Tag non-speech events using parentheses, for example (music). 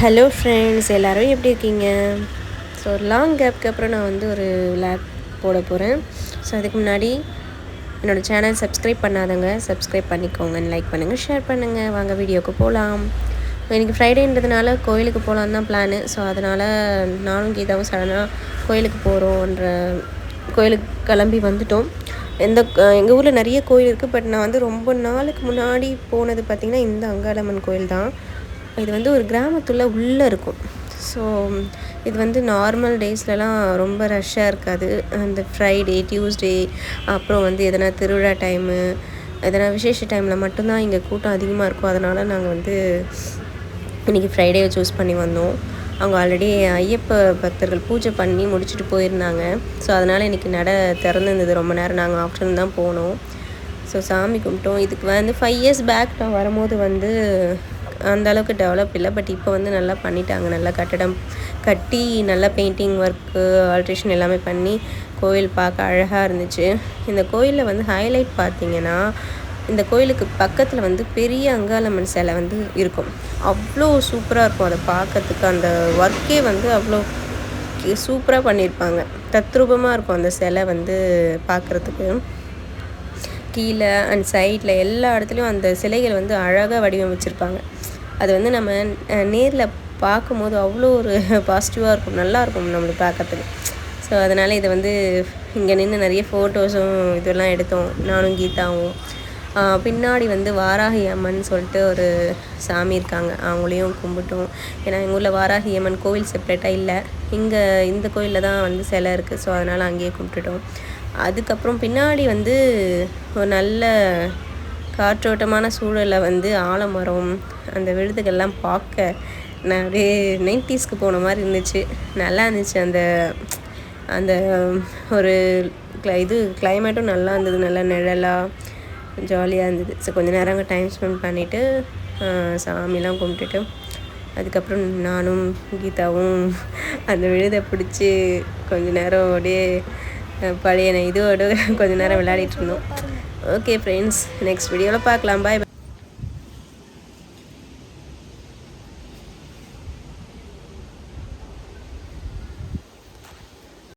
Hello friends எல்லோரும் எப்படி இருக்கீங்க? ஸோ ஒரு லாங் கேப்க்கு அப்புறம் நான் வந்து ஒரு விளாக் போட போகிறேன் ஸோ அதுக்கு முன்னாடி என்னோடய சேனல் சப்ஸ்கிரைப் பண்ணாதவங்க சப்ஸ்கிரைப் பண்ணிக்கோங்க. லைக் பண்ணுங்கள் ஷேர் பண்ணுங்கள் வாங்க வீடியோக்கு போகலாம் இன்றைக்கி ஃப்ரைடேன்றதுனால கோயிலுக்கு போகலான்னு தான் பிளானு ஸோ அதனால் நானும் கீதாவும் சடனாக கோயிலுக்கு போகிறோன்ற கோயிலுக்கு கிளம்பி வந்துட்டோம். எந்த எங்கள் ஊரில் நிறைய கோயில் இருக்குது பட் நான் வந்து ரொம்ப நாளுக்கு முன்னாடி போனது பார்த்திங்கன்னா இந்த அங்காளம்மன் கோயில் தான். இது வந்து ஒரு கிராமத்துள்ள உள்ளே இருக்கும். ஸோ இது வந்து நார்மல் டேஸ்லலாம் ரொம்ப ரஷ்ஷாக இருக்காது. அந்த ஃப்ரைடே டியூஸ்டே அப்புறம் வந்து எதனா திருவிழா டைமு எதனா விசேஷ டைமில் மட்டும்தான் இங்கே கூட்டம் அதிகமாக இருக்கும். அதனால் நாங்கள் வந்து இன்றைக்கி ஃப்ரைடேவை சூஸ் பண்ணி வந்தோம். அவங்க ஆல்ரெடி ஐயப்ப பக்தர்கள் பூஜை பண்ணி முடிச்சுட்டு போயிருந்தாங்க. ஸோ அதனால் இன்றைக்கி நட திறந்துருந்தது. ரொம்ப நேரம் நாங்கள் ஆஃப்டர்நூன் தான் போனோம். ஸோ சாமி கும்பிட்டோம். இதுக்கு வந்து ஃபைவ் இயர்ஸ் பேக் நான் வரும்போது வந்து அந்த அளவுக்கு டெவலப் இல்லை. பட் இப்போ வந்து நல்லா பண்ணிட்டாங்க. நல்லா கட்டடம் கட்டி நல்லா பெயிண்டிங் ஒர்க்கு ஆல்ட்ரேஷன் எல்லாமே பண்ணி கோயில் பார்க்க அழகாக இருந்துச்சு. இந்த கோயிலில் வந்து ஹைலைட் பார்த்தீங்கன்னா இந்த கோயிலுக்கு பக்கத்தில் வந்து பெரிய அங்காளம்மன் சிலை வந்து இருக்கும். அவ்வளோ சூப்பராக இருக்கும். அதை பார்க்கறதுக்கு அந்த ஒர்க்கே வந்து அவ்வளோ சூப்பராக பண்ணியிருப்பாங்க. தத்ரூபமாக இருக்கும் அந்த சிலை வந்து பார்க்குறதுக்கு. கீழே அண்ட் சைடில் எல்லா இடத்துலையும் அந்த சிலைகள் வந்து அழகாக வடிவமைச்சிருப்பாங்க. அது வந்து நம்ம நேரில் பார்க்கும்போது அவ்வளோ ஒரு (laughs) பாசிட்டிவாக இருக்கும். நல்லாயிருக்கும் நம்மளுக்கு பார்க்கறதுக்கு. ஸோ அதனால் இதை வந்து இங்கே நின்று நிறைய ஃபோட்டோஸும் இதெல்லாம் எடுத்தோம். நானும் கீதாவும். பின்னாடி வந்து வாராகி அம்மன் சொல்லிட்டு ஒரு சாமி இருக்காங்க. அவங்களையும் கும்பிட்டோம். ஏன்னா எங்கள் ஊரில் வாராகி அம்மன் கோவில் செப்பரேட்டாக இல்லை. இங்கே இந்த கோயிலில் தான் வந்து சிலை இருக்குது ஸோ அதனால் அங்கேயே கும்பிட்டுட்டோம். அதுக்கப்புறம் பின்னாடி வந்து ஒரு நல்ல காற்றோட்டமான சூழலில் வந்து ஆலமரம் அந்த விழுதுகள்லாம் பார்க்க நான் அப்படியே நைன்டிஸ்க்கு போன மாதிரி இருந்துச்சு. நல்லா இருந்துச்சு. அந்த அந்த ஒரு இது கிளைமேட்டும் நல்லா இருந்தது. நல்லா நிழலாக ஜாலியாக இருந்தது. ஸோ கொஞ்சம் நேரம் அங்கே டைம் ஸ்பெண்ட் பண்ணிவிட்டு சாமிலாம் கும்பிட்டுட்டு அதுக்கப்புறம் நானும் கீதாவும் அந்த விழுதை பிடிச்சி கொஞ்ச நேரம் அப்படியே பழைய இதோடு கொஞ்ச நேரம் விளையாடிட்டு இருந்தோம். ஓகே ஃப்ரெண்ட்ஸ் நெக்ஸ்ட் வீடியோவில் பார்க்கலாம். பாய்